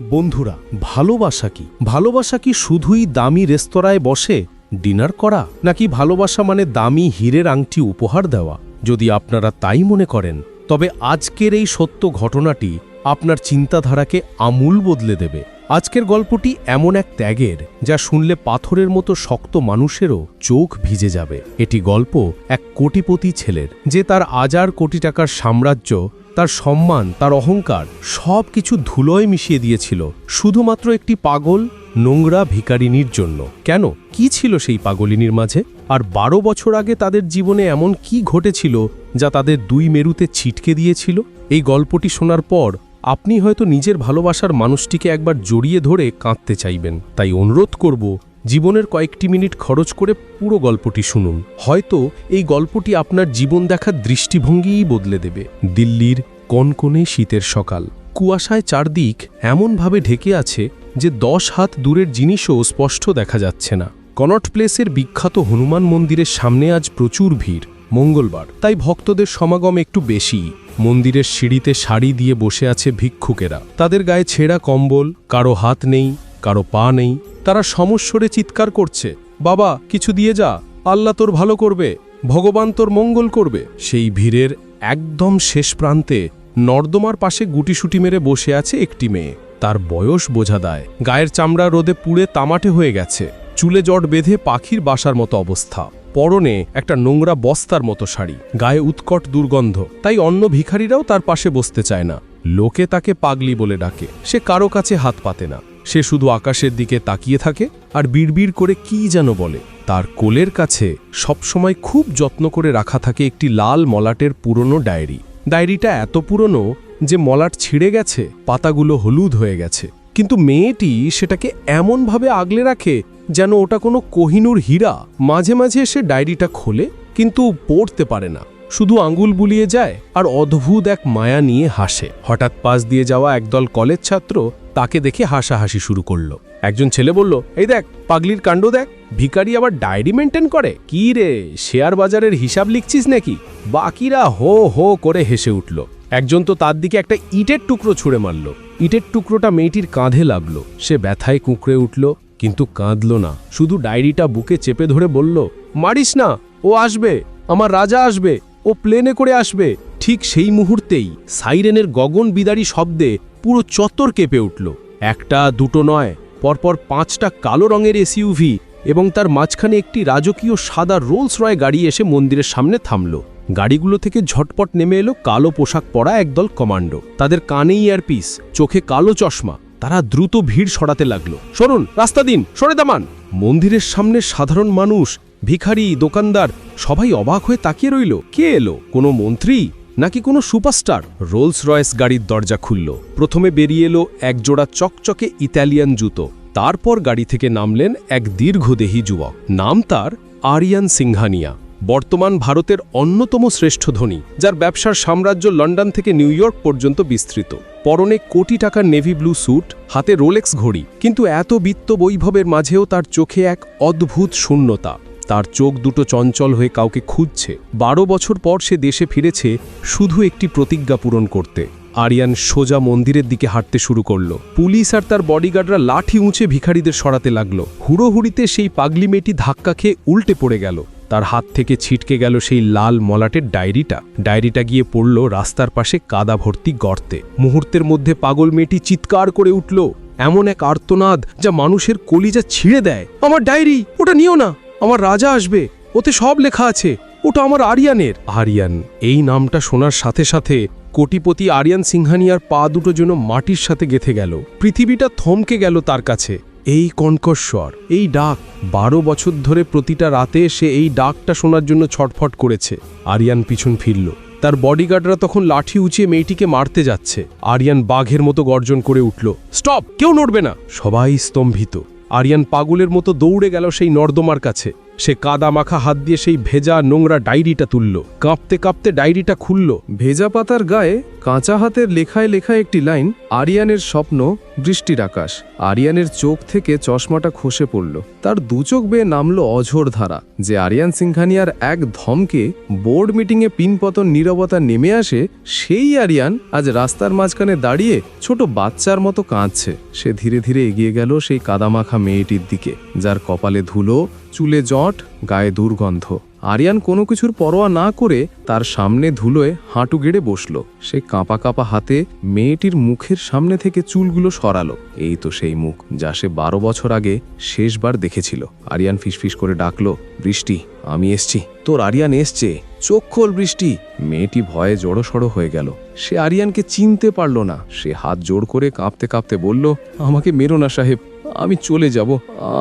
বন্ধুরা, ভালোবাসা কি? ভালোবাসা কি শুধুই দামি রেস্তোরাঁয় বসে ডিনার করা? নাকি ভালোবাসা মানে দামি হীরের আংটি উপহার দেওয়া? যদি আপনারা তাই মনে করেন, তবে আজকের এই সত্য ঘটনাটি আপনার চিন্তাধারাকে আমূল বদলে দেবে। আজকের গল্পটি এমন এক ত্যাগের, যা শুনলে পাথরের মতো শক্ত মানুষেরও চোখ ভিজে যাবে। এটি গল্প এক কোটিপতি ছেলের, যে তার হাজার কোটি টাকার সাম্রাজ্য তার সম্মান, তার অহংকার সব কিছু ধুলোয় মিশিয়ে দিয়েছিল, শুধুমাত্র একটি পাগল, নোংরা ভিকারিনীর জন্য। কেন? কি ছিল সেই পাগলিনীর মাঝে? আর বারো বছর আগে তাদের জীবনে এমন কি ঘটেছিল যা তাদের দুই মেরুতে ছিটকে দিয়েছিল? এই গল্পটি শোনার পর আপনি হয়তো নিজের ভালোবাসার মানুষটিকে একবার জড়িয়ে ধরে কাঁদতে চাইবেন। তাই অনুরোধ করব জীবনের কয়েকটি মিনিট খরচ করে পুরো গল্পটি শুনুন। হয়তো এই গল্পটি আপনার জীবন দেখার দৃষ্টিভঙ্গিই বদলে দেবে। দিল্লির কনকনে শীতের সকাল। কুয়াশায় চারদিক এমনভাবে ঢেকে আছে যে দশ হাত দূরের জিনিসও স্পষ্ট দেখা যাচ্ছে না। কনট প্লেসের বিখ্যাত হনুমান মন্দিরের সামনে আজ প্রচুর ভিড়। মঙ্গলবার। তাই ভক্তদের সমাগম একটু বেশি। মন্দিরের সিঁড়িতে শাড়ি দিয়ে বসে আছে ভিক্ষুকেরা। তাদের গায়ে ছেঁড়া কম্বল, কারও হাত নেই কারও পা নেই, তারা সমস্বরে চিৎকার করছে, বাবা, কিছু দিয়ে যা, আল্লাহ তোর ভালো করবে, ভগবান তোর মঙ্গল করবে। সেই ভিড়ের একদম শেষ প্রান্তে নর্দমার পাশে গুটিসুটি মেরে বসে আছে একটি মেয়ে। তার বয়স বোঝা দেয়, গায়ের চামড়া রোদে পুড়ে তামাটে হয়ে গেছে, চুলে জট বেঁধে পাখির বাসার মতো অবস্থা। পরনে একটা নোংরা বস্তার মতো শাড়ি, গায়ে উৎকট দুর্গন্ধ, তাই অন্য ভিখারিরাও তার পাশে বসতে চায় না। লোকে তাকে পাগলি বলে ডাকে, সে কারও কাছে হাত পাতে না। সে শুধু আকাশের দিকে তাকিয়ে থাকে আর বিড়বিড় করে কি যেন বলে। তার কোলের কাছে সবসময় খুব যত্ন করে রাখা থাকে একটি লাল মলাটের পুরনো ডায়েরি। ডায়েরিটা এত পুরনো যে মলাট ছিঁড়ে গেছে, পাতাগুলো হলুদ হয়ে গেছে। কিন্তু মেয়েটি সেটাকে এমনভাবে আগলে রাখে যেন ওটা কোনো কোহিনুর হীরা। মাঝে মাঝে সে ডায়েরিটা খোলে, কিন্তু পড়তে পারে না। শুধু আঙ্গুল বুলিয়ে যায় আর অদ্ভুত এক মায়া নিয়ে হাসে। হঠাৎ পাশ দিয়ে যাওয়া একদল কলেজ ছাত্র তাকে দেখে হাসাহাসি শুরু করল। একজন ছেলে বলল, এই দেখ, পাগলির কাণ্ড দেখ। ভিখারি আবার ডায়েরি মেনটেন করে? কি রে, শেয়ার বাজারের হিসাব লিখছিস নাকি? বাকিরা হো হো করে হেসে উঠল। একজন তো তার দিকে একটা ইটের টুকরো ছুঁড়ে মারল। ইটের টুকরোটা মেয়েটির কাঁধে লাগল। সে ব্যথায় কুঁকড়ে উঠল, কিন্তু কাঁদল না। শুধু ডায়েরিটা বুকে চেপে ধরে বলল, মারিস না, ও আসবে, আমার রাজা আসবে। ও প্লেনে করে আসবে। ঠিক সেই মুহূর্তেই সাইরেনের গগন বিদারী শব্দে পুরো চত্বর কেঁপে উঠল। একটা, দুটো নয়, পরপর পাঁচটা কালো রঙের এসইউভি এবং তার মাঝখানে একটি রাজকীয় সাদা রোলস রয় গাড়ি এসে মন্দিরের সামনে থামল। গাড়িগুলো থেকে ঝটপট নেমে এলো কালো পোশাক পরা একদল কমান্ডো। তাদের কানে ইয়ারপিস, চোখে কালো চশমা। তারা দ্রুত ভিড় সরাতে লাগল। সরুন, রাস্তা দিন, সরে দামান মন্দিরের সামনে সাধারণ মানুষ ভিখারি, দোকানদার, সবাই অবাক হয়ে তাকিয়ে রইল। কে এলো? কোনো মন্ত্রী নাকি কোনো সুপারস্টার? রোলস রয়েস গাড়ির দরজা খুলল। প্রথমে বেরিয়ে এলো একজোড়া চকচকে ইতালিয়ান জুতো। তারপর গাড়ি থেকে নামলেন এক দীর্ঘদেহী যুবক। নাম তার আরিয়ান সিংহানিয়া। বর্তমান ভারতের অন্যতম শ্রেষ্ঠ ধনী, যার ব্যবসার সাম্রাজ্য লন্ডন থেকে নিউ ইয়র্ক পর্যন্ত বিস্তৃত। পরনে কোটি টাকার নেভি ব্লু স্যুট, হাতে রোলেক্স ঘড়ি, কিন্তু এত বিত্ত বৈভবের মাঝেও তার চোখে এক অদ্ভুত শূন্যতা। তার চোখ দুটো চঞ্চল হয়ে কাউকে খুঁজছে। বারো বছর পর সে দেশে ফিরেছে শুধু একটি প্রতিজ্ঞা পূরণ করতে। আরিয়ান সোজা মন্দিরের দিকে হাঁটতে শুরু করল। পুলিশ আর তার বডিগার্ডরা লাঠি উঁচে ভিখারিদের সরাতে লাগল। হুড়োহুড়িতে সেই পাগলি মেয়েটি ধাক্কা খেয়ে উল্টে পড়ে গেল। তার হাত থেকে ছিটকে গেল সেই লাল মলাটের ডায়েরিটা। ডায়েরিটা গিয়ে পড়ল রাস্তার পাশে কাদা ভর্তি গর্তে। মুহূর্তের মধ্যে পাগল মেয়েটি চিৎকার করে উঠল। এমন এক আর্তনাদ যা মানুষের কলিজা ছিঁড়ে দেয়। আমার ডায়েরি, ওটা নিও না! আমার রাজা আসবে, ওতে সব লেখা আছে, ওটা আমার আরিয়ানের। আরিয়ান, এই নামটা শোনার সাথে সাথে কোটিপতি আরিয়ান সিংহানিয়ার পা দুটো যেন মাটির সাথে গেথে গেল। পৃথিবীটা থমকে গেল তার কাছে। এই কণ্ঠস্বর এই ডাক, বারো বছর ধরে প্রতিটা রাতে সে এই ডাকটা শোনার জন্য ছটফট করেছে। আরিয়ান পিছন ফিরল। তার বডিগার্ডরা তখন লাঠি উঁচিয়ে মেয়েটিকে মারতে যাচ্ছে। আরিয়ান বাঘের মতো গর্জন করে উঠল, স্টপ! কেউ নড়বে না! সবাই স্তম্ভিত। আরিয়ান পাগলের মতো দৌড়ে গেল সেই নর্দমার কাছে। সে কাদা মাখা হাত দিয়ে সেই ভেজা নোংরা ডায়েরিটা তুলল। কাঁপতে কাঁপতে ডায়েরিটা খুলল। ভেজা পাতার গায়ে কাঁচা হাতের লেখায় লেখা একটি লাইন, আরিয়ানের স্বপ্ন, বৃষ্টির আকাশ। আরিয়ানের চোখ থেকে চশমাটা খসে পড়ল। তার দু চোখ বেয়ে নামলো অঝোর ধারা, যে আরিয়ান সিংহানিয়ার এক ধমকে বোর্ড মিটিংয়ে পিনপতন নীরবতা নেমে আসে, সেই আরিয়ান আজ রাস্তার মাঝখানে দাঁড়িয়ে ছোট বাচ্চার মতো কাঁদছে। সে ধীরে ধীরে এগিয়ে গেল সেই কাদামাখা মেয়েটির দিকে, যার কপালে ধুলো চুলে জট, গায়ে দুর্গন্ধ। আরিয়ান কোনো কিছুর পরোয়া না করে তার সামনে ধুলোয় হাঁটু গেড়ে বসল। সে কাঁপা কাঁপা হাতে মেয়েটির মুখের সামনে থেকে চুলগুলো সরালো। এই তো সেই মুখ যা সে বারো বছর আগে শেষবার দেখেছিল। আরিয়ান ফিসফিস করে ডাকলো, বৃষ্টি, আমি এসছি। তোর আরিয়ান এসছে। চোখ খোল বৃষ্টি। মেয়েটি ভয়ে জড়সড় হয়ে গেল। সে আরিয়ানকে চিনতে পারল না। সে হাত জোড় করে কাঁপতে কাঁপতে বলল, আমাকে মেরো না সাহেব, আমি চলে যাব।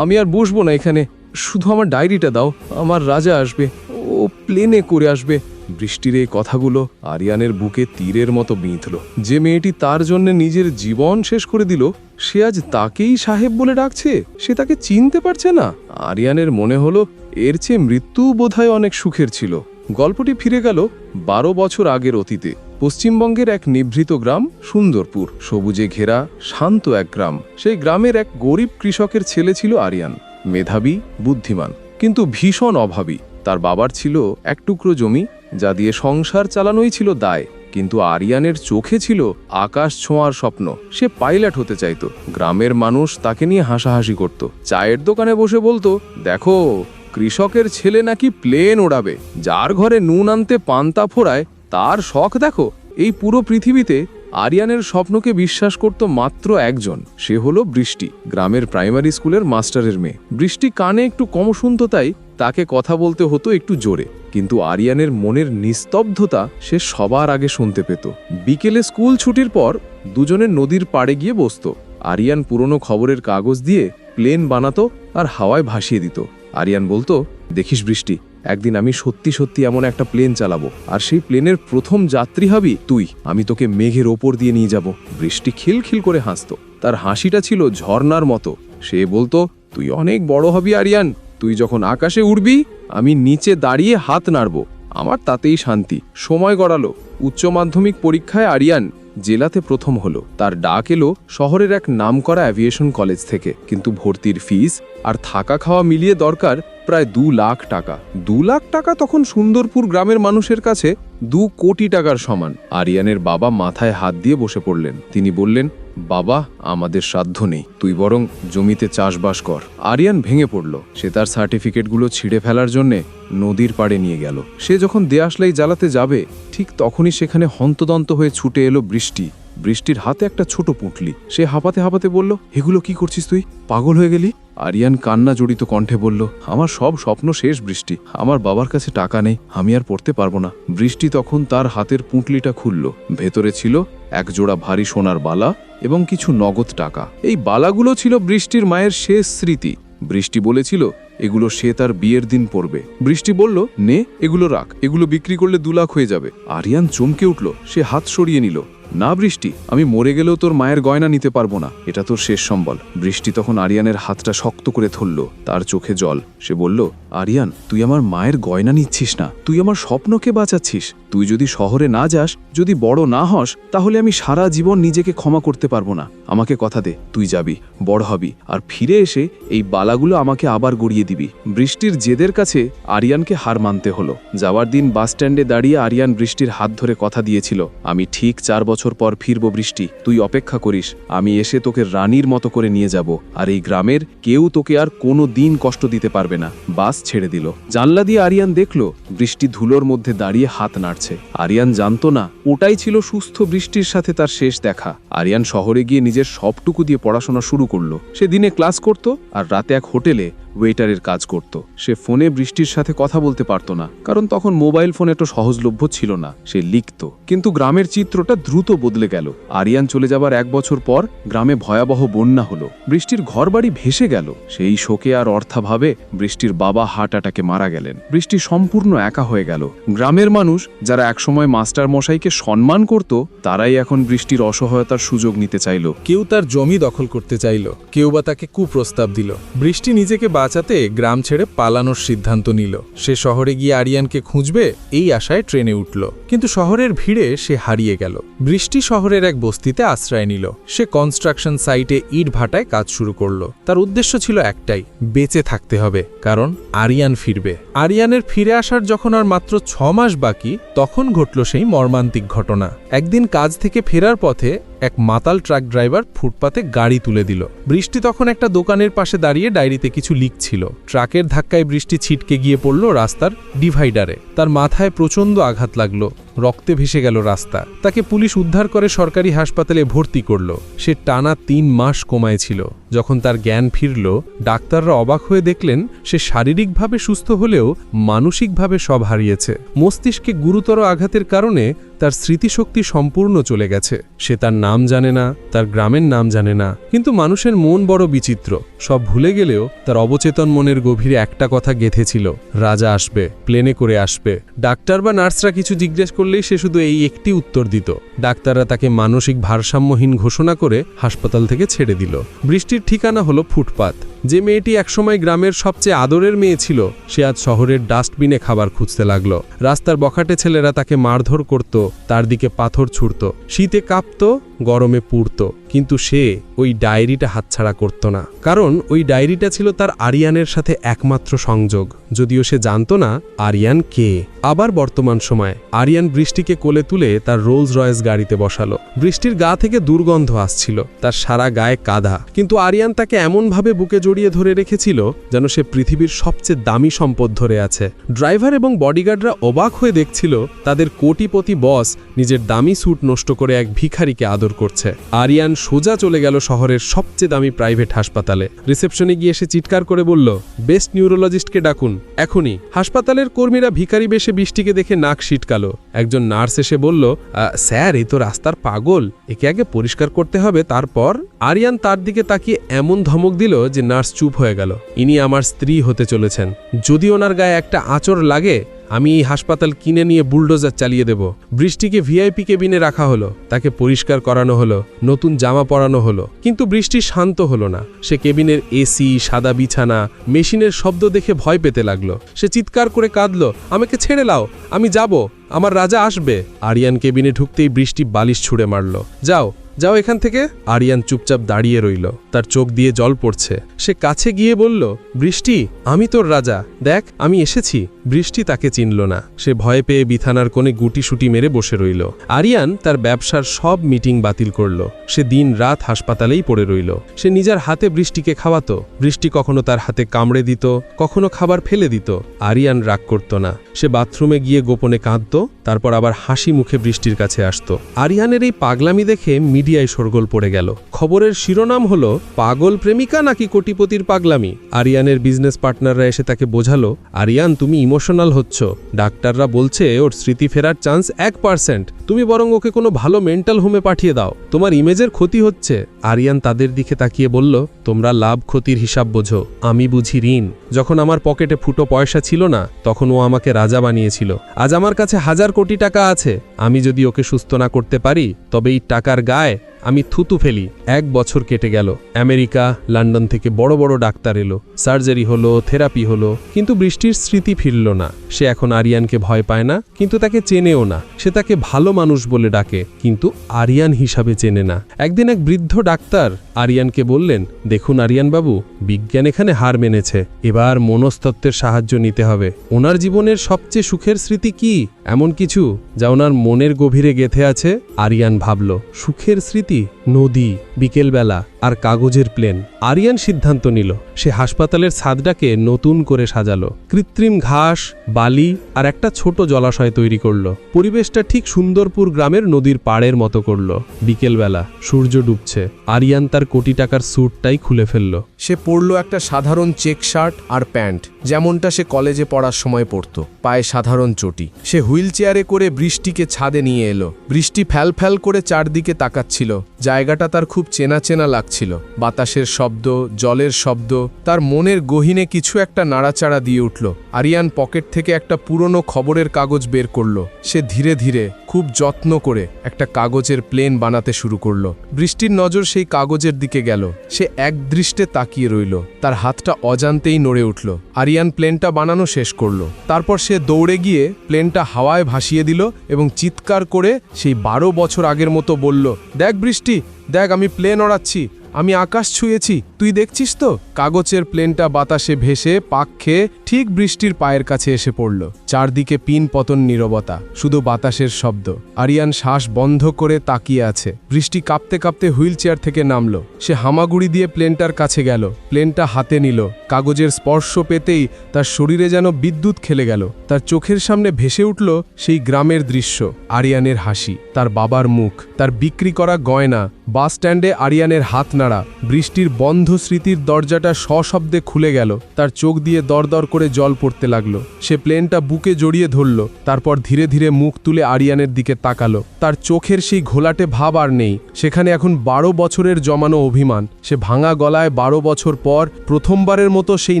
আমি আর বসবো না এখানে। শুধু আমার ডায়েরিটা দাও, আমার রাজা আসবে, ও প্লেনে করে আসবে। বৃষ্টির এই কথাগুলো আরিয়ানের বুকে তীরের মতো বিঁধল। যে মেয়েটি তার জন্য নিজের জীবন শেষ করে দিল, সে আজ তাকেই সাহেব বলে ডাকছে, সে তাকে চিনতে পারছে না। আরিয়ানের মনে হলো, এর চেয়ে মৃত্যু বোধহয় অনেক সুখের ছিল। গল্পটি ফিরে গেল বারো বছর আগের অতীতে। পশ্চিমবঙ্গের এক নিভৃত গ্রাম, সুন্দরপুর। সবুজে ঘেরা, শান্ত এক গ্রাম। সেই গ্রামের এক গরিব কৃষকের ছেলে ছিল আরিয়ান। মেধাবী, বুদ্ধিমান, কিন্তু ভীষণ অভাবী। তার বাবার ছিল এক টুকরো জমি, যা দিয়ে সংসার চালানোই ছিল দায়, কিন্তু আরিয়ানের চোখে ছিল আকাশ ছোঁয়ার স্বপ্ন। সে পাইলট হতে চাইতো। গ্রামের মানুষ তাকে নিয়ে হাসাহাসি করত। চায়ের দোকানে বসে বলতো, দেখো, কৃষকের ছেলে নাকি প্লেন ওড়াবে। যার ঘরে নুন আনতে পান্তা ফোড়ায়, তার শখ দেখো, এই পুরো পৃথিবীতে আরিয়ানের স্বপ্নকে বিশ্বাস করত মাত্র একজন, সে হলো বৃষ্টি, গ্রামের প্রাইমারি স্কুলের মাস্টারের মেয়ে। বৃষ্টি কানে একটু কম শুনত তাই তাকে কথা বলতে হতো একটু জোরে, কিন্তু আরিয়ানের মনের নিস্তব্ধতা সে সবার আগে শুনতে পেত। বিকেলে স্কুল ছুটির পর দুজনে নদীর পাড়ে গিয়ে বসত। আরিয়ান পুরনো খবরের কাগজ দিয়ে প্লেন বানাতো আর হাওয়ায় ভাসিয়ে দিত। আরিয়ান বলতো, দেখিস বৃষ্টি একদিন আমি সত্যি সত্যি এমন একটা প্লেন চালাবো, আর সেই প্লেনের প্রথম যাত্রী হবি তুই। আমি তোকে মেঘের ওপর দিয়ে নিয়ে যাব। বৃষ্টি খিলখিল করে হাসতো। তার হাসিটা ছিল ঝর্নার মতো। সে বলতো, তুই অনেক বড় হবি আরিয়ান। তুই যখন আকাশে উড়বি, আমি নিচে দাঁড়িয়ে হাত নাড়ব। আমার তাতেই শান্তি। সময় গড়ালো। উচ্চ মাধ্যমিক পরীক্ষায় আরিয়ান জেলাতে প্রথম হলো। তার ডাক এলো শহরের এক নামকরা অ্যাভিয়েশন কলেজ থেকে। কিন্তু ভর্তির ফিস আর থাকা খাওয়া মিলিয়ে দরকার প্রায় দু লাখ টাকা। দু লাখ টাকা তখন সুন্দরপুর গ্রামের মানুষের কাছে দু কোটি টাকার সমান। আরিয়ানের বাবা মাথায় হাত দিয়ে বসে পড়লেন। তিনি বললেন বাবা, আমাদের সাধ্য নেই। তুই বরং জমিতে চাষবাস কর। আরিয়ান ভেঙে পড়ল। সে তার সার্টিফিকেটগুলো ছিঁড়ে ফেলার জন্যে নদীর পাড়ে নিয়ে গেল। সে যখন দেয়াশলাই জ্বালাতে যাবে, ঠিক তখনই সেখানে হন্তদন্ত হয়ে ছুটে এলো বৃষ্টি। বৃষ্টির হাতে একটা ছোট পুঁটলি। সে হাঁপাতে হাঁপাতে বলল, এগুলো কি করছিস তুই? পাগল হয়ে গেলি? আরিয়ান কান্না জড়িত কণ্ঠে বলল, আমার সব স্বপ্ন শেষ বৃষ্টি। আমার বাবার কাছে টাকা নেই, আমি আর পড়তে পারব না। বৃষ্টি তখন তার হাতের পুঁটলিটা খুলল। ভেতরে ছিল এক জোড়া ভারী সোনার বালা এবং কিছু নগদ টাকা। এই বালাগুলো ছিল বৃষ্টির মায়ের শেষ স্মৃতি। বৃষ্টি বলেছিল, এগুলো সে তার বিয়ের দিন পড়বে। বৃষ্টি বলল, নে, এগুলো রাখ। এগুলো বিক্রি করলে দু লাখ হয়ে যাবে। আরিয়ান চমকে উঠল, সে হাত সরিয়ে নিল। না বৃষ্টি, আমি মরে গেলেও তোর মায়ের গয়না নিতে পারব না। এটা তোর শেষ সম্বল। বৃষ্টি তখন আরিয়ানের হাতটা শক্ত করে ধরল, তার চোখে জল। সে বলল, আরিয়ান, তুই আমার মায়ের গয়না নিচ্ছিস না। তুই আমার স্বপ্নকে বাঁচাচ্ছিস। তুই যদি শহরে না যাস, যদি বড় না হস, তাহলে আমি সারা জীবন নিজেকে ক্ষমা করতে পারব না। আমাকে কথা দে, তুই যাবি, বড় হবি, আর ফিরে এসে এই বালাগুলো আমাকে আবার গড়িয়ে দিবি। বৃষ্টির জেদের কাছে আরিয়ানকে হার মানতে হলো। যাওয়ার দিন বাস স্ট্যান্ডে দাঁড়িয়ে আরিয়ান বৃষ্টির হাত ধরে কথা দিয়েছিল, আমি ঠিক চার বছর পর ফিরব বৃষ্টি। তুই অপেক্ষা করিস, আমি এসে তোকে রানীর মতো করে নিয়ে যাব। আর এই গ্রামের কেউ তোকে আর কোনো দিন কষ্ট দিতে পারবে না। বাস ছেড়ে দিল। জানলা দিয়ে আরিয়ান দেখল, বৃষ্টি ধুলোর মধ্যে দাঁড়িয়ে হাত নাড়ছে। আরিয়ান জানতো না, ওটাই ছিল সুস্থ বৃষ্টির সাথে তার শেষ দেখা। আরিয়ান শহরে গিয়ে নিজের সবটুকু দিয়ে পড়াশোনা শুরু করল। সে দিনে ক্লাস করত, আর রাতে এক হোটেলে ওয়েটারের কাজ করত। সে ফোনে বৃষ্টির সাথে কথা বলতে পারতো না, কারণ তখন মোবাইল ফোন একটু সহজলভ্য ছিল না। সে লিখত, কিন্তু গ্রামের চিত্রটা দ্রুত বদলে গেল। আরিয়ান চলে যাবার এক বছর পর গ্রামে ভয়াবহ বন্যা হলো। বৃষ্টির ঘরবাড়ি ভেসে গেল। সেই শোকে আর অর্থাভাবে বৃষ্টির বাবা হার্ট অ্যাটাকে মারা গেলেন। বৃষ্টি সম্পূর্ণ একা হয়ে গেল। গ্রামের মানুষ যারা একসময় মাস্টার মশাইকে সম্মান করত, তারাই এখন বৃষ্টির অসহায়তার সুযোগ নিতে চাইল। কেউ তার জমি দখল করতে চাইল। কেউ বা তাকে কুপ্রস্তাব দিল। বৃষ্টি নিজেকে বাঁচাতে গ্রাম ছেড়ে পালানোর সিদ্ধান্ত নিল। সে শহরে গিয়ে আরিয়ানকে খুঁজবে, এই আশায় ট্রেনে উঠল। কিন্তু শহরের ভিড়ে সে হারিয়ে গেল। বৃষ্টি শহরের এক বস্তিতে আশ্রয় নিল। সে কনস্ট্রাকশন সাইটে ইট ভাটায় কাজ শুরু করল। তার উদ্দেশ্য ছিল একটাই, বেঁচে থাকতে হবে, কারণ আরিয়ান ফিরবে। আরিয়ানের ফিরে আসার যখন আর মাত্র ছ মাস বাকি, তখন ঘটল সেই মর্মান্তিক ঘটনা। একদিন কাজ থেকে ফেরার পথে এক মাতাল ট্রাক ড্রাইভার ফুটপাতে গাড়ি তুলে দিল। বৃষ্টি তখন একটা দোকানের পাশে দাঁড়িয়ে ডায়েরিতে কিছু লিখছিল। ট্রাকের ধাক্কায় বৃষ্টি ছিটকে গিয়ে পড়ল রাস্তার ডিভাইডারে। তার মাথায় প্রচণ্ড আঘাত লাগল। রক্তে ভেসে গেল রাস্তা। তাকে পুলিশ উদ্ধার করে সরকারি হাসপাতালে ভর্তি করল। সে টানা তিন মাস কমায় ছিল। যখন তার জ্ঞান ফিরল, ডাক্তাররা অবাক হয়ে দেখলেন, সে শারীরিকভাবে সুস্থ হলেও মানসিকভাবে সব হারিয়েছে। মস্তিষ্কে গুরুতর আঘাতের কারণে তার স্মৃতিশক্তি সম্পূর্ণ চলে গেছে। সে তার নাম জানে না, তার গ্রামের নাম জানে না, কিন্তু মানুষের মন বড় বিচিত্র। সব ভুলে গেলেও তার অবচেতন মনের গভীরে একটা কথা গেঁথেছিল, রাজা আসবে, প্লেনে করে আসবে। ডাক্তার বা নার্সরা কিছু জিজ্ঞেস করলেই সে শুধু এই একটি উত্তর দিত। ডাক্তাররা তাকে মানসিক ভারসাম্যহীন ঘোষণা করে হাসপাতাল থেকে ছেড়ে দিল। বৃষ্টির ঠিকানা হলো ফুটপাত। যে মেয়েটি একসময় গ্রামের সবচেয়ে আদরের মেয়ে ছিল, সে আজ শহরের ডাস্টবিনে খাবার খুঁজতে লাগল। রাস্তার বখাটে ছেলেরা তাকে মারধর করত, তার দিকে পাথর ছুড়ত। শীতে কাঁপত, গরমে পুড়ত। কিন্তু সে ওই ডায়েরিটা হাতছাড়া করত না। কারণ ওই ডায়েরিটা ছিল তার আরিয়ানের সাথে একমাত্র সংযোগ। যদিও সে জানত না আরিয়ান কে। আবার বর্তমান সময় আরিয়ান বৃষ্টিকে কোলে তুলে তার রোলস রয়েস গাড়িতে বসালো। বৃষ্টির গা থেকে দুর্গন্ধ আসছিল, তার সারা গায়ে কাদা। কিন্তু আরিয়ান তাকে এমনভাবে বুকে জড়িয়ে ধরে রেখেছিল যেন সে পৃথিবীর সবচেয়ে দামি সম্পদ ধরে আছে। ড্রাইভার এবং বডিগার্ডরা অবাক হয়ে দেখছিল তাদের কোটিপতি বস নিজের দামি স্যুট নষ্ট করে এক ভিখারিকে আদর করছে। আরিয়ান সোজা চলে গেল শহরের সবচেয়ে দামি প্রাইভেট হাসপাতালে। রিসেপশনে গিয়ে সে চিৎকার করে বলল বেস্ট নিউরোলজিস্টকে ডাকুন। এখনই। হাসপাতালের কর্মীরা ভিখারি বেশে বৃষ্টিকে দেখে নাক সিটকালো। একজন নার্স এসে বলল "আহ, স্যার এই তো রাস্তার পাগল। একে আগে পরিষ্কার করতে হবে তারপর? আরিয়ান তার দিকে তাকিয়ে এমন ধমক দিল যে নার্স চুপ হয়ে গেল। ইনি আমার স্ত্রী হতে চলেছেন। যদি ওনার গায়ে একটা আঁচড় লাগে, আমি এই হাসপাতাল কিনে নিয়ে বুলডোজার চালিয়ে দেব। বৃষ্টিকে ভিআইপি কেবিনে রাখা হলো। তাকে পরিষ্কার করানো হলো। নতুন জামা পরানো হলো। কিন্তু বৃষ্টি শান্ত হলো না। সে কেবিনের এসি, সাদা বিছানা, মেশিনের শব্দ দেখে ভয় পেতে লাগল। সে চিৎকার করে কাঁদলো, আমাকে ছেড়ে লাও আমি যাব। আমার রাজা আসবে। আরিয়ান কেবিনে ঢুকতেই বৃষ্টি বালিশ ছুঁড়ে মারল। যাও যাও এখান থেকে। আরিয়ান চুপচাপ দাঁড়িয়ে রইল। তার চোখ দিয়ে জল পড়ছে। সে কাছে গিয়ে বলল, বৃষ্টি, আমি তোর রাজা। দেখ, আমি এসেছি। বৃষ্টি তাকে চিনল না। সে ভয় পেয়ে বিথানার কোণে গুটিসুটি মেরে বসে রইল। আরিয়ান তার ব্যবসার সব মিটিং বাতিল করল। সে দিন রাত হাসপাতালেই পড়ে রইল। সে নিজের হাতে বৃষ্টিকে খাওয়াতো। বৃষ্টি কখনো তার হাতে কামড়ে দিত, কখনো খাবার ফেলে দিত। আরিয়ান রাগ করত না। সে বাথরুমে গিয়ে গোপনে কাঁদত, তারপর আবার হাসি মুখে বৃষ্টির কাছে আসতো। আরিয়ানের এই পাগলামি দেখে মিডিয়ায় সরগোল পড়ে গেল। খবরের শিরোনাম হলো, পাগল প্রেমিকা নাকি কোটিপতির পাগলামি? আরিয়ানের বিজনেস পার্টনাররা এসে তাকে বোঝালো, আরিয়ান, তুমি ইমোশনাল হচ্ছ। ডাক্তাররা বলছে, ওর স্মৃতি ফেরার চান্স এক পার্সেন্ট। তুমি বরং ওকে কোনো ভালো মেন্টাল হোমে পাঠিয়ে দাও। তোমার ইমেজের ক্ষতি হচ্ছে। আরিয়ান তাদের দিকে তাকিয়ে বলল, তোমরা লাভ ক্ষতির হিসাব বোঝো। আমি বুঝি ঋণ। যখন আমার পকেটে ফুটো পয়সা ছিল না, তখন ও আমাকে রাজা বানিয়েছিল। আজ আমার কাছে হাজার কোটি টাকা আছে। আমি যদি ওকে সুস্থ না করতে পারি, তবে এই টাকার গায়ে আমি থুতু ফেলি। এক বছর কেটে গেল। আমেরিকা, লন্ডন থেকে বড় বড় ডাক্তার এলো। সার্জারি হলো, থেরাপি হলো। কিন্তু বৃষ্টির স্মৃতি ফিরল না। সে এখন আরিয়ানকে ভয় পায় না, কিন্তু তাকে চেনেও না। সে তাকে ভালো মানুষ বলে ডাকে, কিন্তু আরিয়ান হিসাবে চেনে না। একদিন এক বৃদ্ধ ডাক্তার আরিয়ানকে বললেন, দেখুন আরিয়ান বাবু বিজ্ঞান এখানে হার মেনেছে। এবার মনস্তত্ত্বের সাহায্য নিতে হবে। ওনার জীবনের সবচেয়ে সুখের স্মৃতি কি? এমন কিছু যা ওনার মনের গভীরে গেথে আছে? আরিয়ান ভাবল। সুখের স্মৃতি নদী বিকেলবেলা আর কাগজের প্লেন। আরিয়ান সিদ্ধান্ত নিল। সে হাসপাতালের ছাদটাকে নতুন করে সাজালো। কৃত্রিম ঘাস, বালি আর একটা ছোট জলাশয় তৈরি করল। পরিবেশটা ঠিক সুন্দরপুর গ্রামের নদীর পাড়ের মতো করল। বিকেলবেলা সূর্য ডুবছে। আরিয়ান তার কোটি টাকার স্যুটটাই খুলে ফেলল। সে পরল একটা সাধারণ চেক শার্ট আর প্যান্ট, যেমনটা সে কলেজে পড়ার সময় পরত। পায়ে সাধারণ চটি। সে হুইল চেয়ারে করে বৃষ্টিকে ছাদে নিয়ে এলো। বৃষ্টি ফ্যাল ফ্যাল করে চারদিকে তাকাচ্ছিল। জায়গাটা তার খুব চেনা চেনা লাগছিল। বাতাসের শব্দ, জলের শব্দ, তার মনের গহিনে কিছু একটা নাড়াচাড়া দিয়ে উঠল। আরিয়ান পকেট থেকে একটা পুরনো খবরের কাগজ বের করল। সে ধীরে ধীরে, খুব যত্ন করে, একটা কাগজের প্লেন বানাতে শুরু করল। বৃষ্টির নজর সেই কাগজের দিকে গেল। সে এক দৃষ্টে তাকিয়ে রইল। তার হাতটা অজান্তেই নড়ে উঠল। আরিয়ান প্লেনটা বানানো শেষ করল। তারপর সে দৌড়ে গিয়ে প্লেনটা হাওয়ায় ভাসিয়ে দিল এবং চিৎকার করে সেই বারো বছর আগের মতো বলল, দেখ বৃষ্টি, দেখ আমি প্লেন ওড়াচ্ছি আমি আকাশ ছুঁয়েছি, তুই দেখছিস তো? কাগজের প্লেনটা বাতাসে ভেসে পাক খেয়ে ঠিক বৃষ্টির পায়ের কাছে এসে পড়ল। চারদিকে পিন পতন নীরবতা, শুধু বাতাসের শব্দ। আরিয়ান শ্বাস বন্ধ করে তাকিয়ে আছে। বৃষ্টি কাঁপতে কাঁপতে হুইল চেয়ার থেকে নামল। সে হামাগুড়ি দিয়ে প্লেনটার কাছে গেল। প্লেনটা হাতে নিল। কাগজের স্পর্শ পেতেই তার শরীরে যেন বিদ্যুৎ খেলে গেল। তার চোখের সামনে ভেসে উঠল সেই গ্রামের দৃশ্য, আরিয়ানের হাসি, তার বাবার মুখ, তার বিক্রি করা গয়না বাস স্ট্যান্ডে আরিয়ানের হাত নাড়া বৃষ্টির বন্ধ স্মৃতির দরজাটা সশব্দে খুলে গেল। তার চোখ দিয়ে দরদর করে জল পড়তে লাগল। সে প্লেনটা বুকে জড়িয়ে ধরল। তারপর ধীরে ধীরে মুখ তুলে আরিয়ানের দিকে তাকালো। তার চোখের সেই ঘোলাটে ভাব আর নেই। সেখানে এখন বারো বছরের জমানো অভিমান। সে ভাঙা গলায় বারো বছর পর প্রথমবারের মতো সেই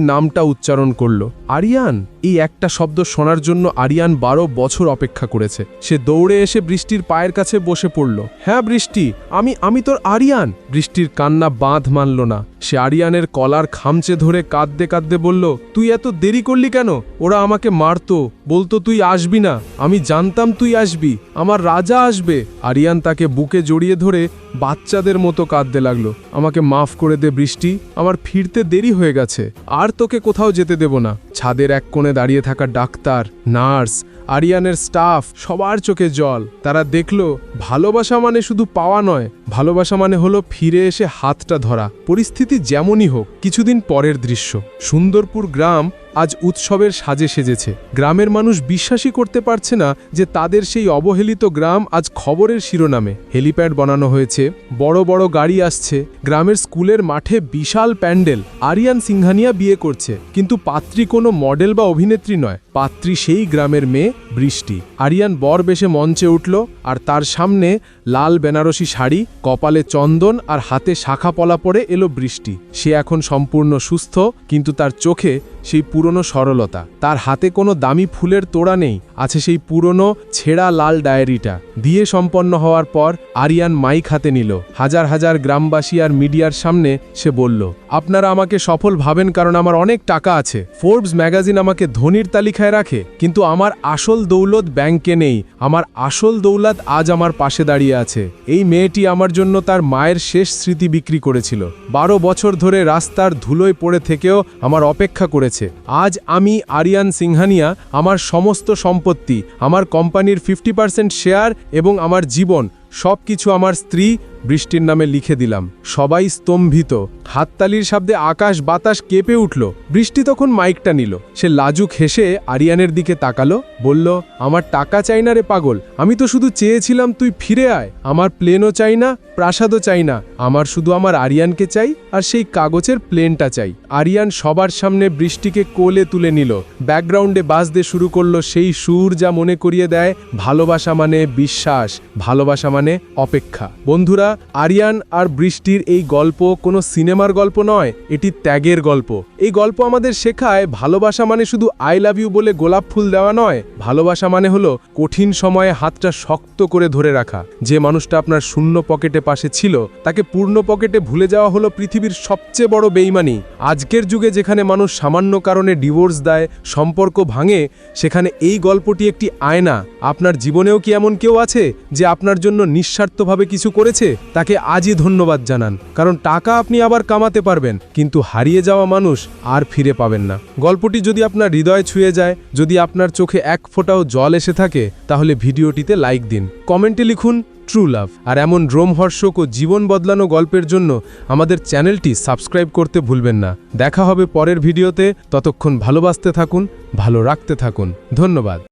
নামটা উচ্চারণ করল। আরিয়ান! এই একটা শব্দ শোনার জন্য আরিয়ান বারো বছর অপেক্ষা করেছে। সে দৌড়ে এসে বৃষ্টির পায়ের কাছে বসে পড়ল। হ্যাঁ বৃষ্টি! আমি আমি তোর আরিয়ান! বৃষ্টির কান্না বাঁধ মানল না। সে আরিয়ানের কলার খামচে ধরে কাঁদতে কাঁদতে বলল, তুই এত দেরি করলি কেন? ওরা আমাকে মারতো। বলতো, তুই আসবি না। আমি জানতাম তুই আসবি। আমার রাজা আসবে। আরিয়ান তাকে বুকে জড়িয়ে ধরে বাচ্চাদের মতো কাঁদতে লাগল। আমাকে মাফ করে দে বৃষ্টি। আমার ফিরতে দেরি হয়ে গেছে। আর তোকে কোথাও যেতে দেব না। ছাদের এক কোণে দাঁড়িয়ে থাকা ডাক্তার, নার্স আরিয়ানের স্টাফ সবার চোখে জল। তারা দেখল, ভালোবাসা মানে শুধু পাওয়া নয়, ভালোবাসা মানে হলো ফিরে এসে হাতটা ধরা। পরিস্থিতি যেমনই হোক, কিছুদিন পরের দৃশ্য। সুন্দরপুর গ্রাম আজ উৎসবের সাজে সেজেছে। গ্রামের মানুষ বিশ্বাসই করতে পারছে না যে তাদের সেই অবহেলিত গ্রাম আজ খবরের শিরোনামে। হেলিপ্যাড বানানো হয়েছে, বড় বড় গাড়ি আসছে, গ্রামের স্কুলের মাঠে বিশাল প্যান্ডেল, আরিয়ান সিংহানিয়া বিয়ে করছে। কিন্তু পাত্রী কোনো মডেল বা অভিনেত্রী নয়, পাত্রী সেই গ্রামের মেয়ে, বৃষ্টি। আরিয়ান বর বেশে মঞ্চে উঠল, আর তার সামনে লাল বেনারসি শাড়ি, কপালে চন্দন আর হাতে শাখা পলা পরে এলো বৃষ্টি। সে এখন সম্পূর্ণ সুস্থ, কিন্তু তার চোখে সেই পুরনো সরলতা। তার হাতে কোনো দামি ফুলের তোড়া নেই, আছে সেই পুরনো, ছেঁড়া লাল ডায়েরিটা। দিয়ে সম্পন্ন হওয়ার পর আরিয়ান মাইক হাতে নিল। হাজার হাজার গ্রামবাসী আর মিডিয়ার সামনে সে বলল, আপনারা আমাকে সফল ভাবেন কারণ আমার অনেক টাকা আছে। ফোর্বস ম্যাগাজিন আমাকে ধনির তালিকায় রাখে, কিন্তু আমার আসল দৌলত ব্যাংকে নেই। আমার আসল দৌলত আজ আমার পাশে দাঁড়িয়ে আছে। এই মেয়েটি আমার জন্য তার মায়ের শেষ স্মৃতি বিক্রি করেছিল। বারো বছর ধরে রাস্তার ধুলোয় পড়ে থেকেও আমার অপেক্ষা করেছে। আজ আমি আরিয়ান সিংহানিয়া, আমার সমস্ত সম্পত্তি, আমার কোম্পানির ফিফটি পার্সেন্ট শেয়ার এবং আমার জীবন সব কিছু আমার স্ত্রী বৃষ্টির নামে লিখে দিলাম। সবাই স্তম্ভিত। হাততালির শব্দে আকাশ বাতাস কেঁপে উঠল। বৃষ্টি তখন মাইকটা নিল। সে লাজুক হেসে আরিয়ানের দিকে তাকালো। বলল, আমার টাকা চাই না রে পাগল, আমি তো শুধু চেয়েছিলাম তুই ফিরে আয়। আমার প্লেনও চাই না, প্রাসাদও চাই না। আমার শুধু আমার আরিয়ানকে চাই আর সেই কাগজের প্লেনটা চাই। আরিয়ান সবার সামনে বৃষ্টিকে কোলে তুলে নিল। ব্যাকগ্রাউন্ডে বাজতে শুরু করল সেই সুর যা মনে করিয়ে দেয়, ভালোবাসা মানে বিশ্বাস, ভালোবাসা মানে অপেক্ষা। বন্ধুরা, আরিয়ান আর বৃষ্টির এই গল্প কোনো সিনেমার গল্প নয়, এটি ত্যাগের গল্প। এই গল্প আমাদের শেখায়, ভালোবাসা মানে শুধু আই লাভ ইউ বলে গোলাপ ফুল দেওয়া নয় ভালোবাসা মানে হলো কঠিন সময়ে হাতটা শক্ত করে ধরে রাখা। যে মানুষটা আপনার শূন্য পকেটে পাশে ছিল, তাকে পূর্ণ পকেটে ভুলে যাওয়া হলো পৃথিবীর সবচেয়ে বড় বেইমানি। আজকের যুগে যেখানে মানুষ সামান্য কারণে ডিভোর্স দেয়, সম্পর্ক ভাঙে, সেখানে এই গল্পটি একটি আয়না। আপনার জীবনেও কি এমন কেউ আছে যে আপনার জন্য নিঃস্বার্থভাবে কিছু করেছে? তাকে আজই ধন্যবাদ জানান, কারণ টাকা আপনি আবার কামাতে পারবেন, কিন্তু হারিয়ে যাওয়া মানুষ আর ফিরে পাবেন না। গল্পটি যদি আপনার হৃদয় ছুঁয়ে যায়, যদি আপনার চোখে এক ফোঁটাও জল এসে থাকে, তাহলে ভিডিওটিতে লাইক দিন। কমেন্টে লিখুন ট্রু লাভ আর এমন রোমহর্ষক ও জীবন বদলানো গল্পের জন্য আমাদের চ্যানেলটি সাবস্ক্রাইব করতে ভুলবেন না। দেখা হবে পরের ভিডিওতে। ততক্ষণ ভালোবাসতে থাকুন, ভালো রাখতে থাকুন। ধন্যবাদ।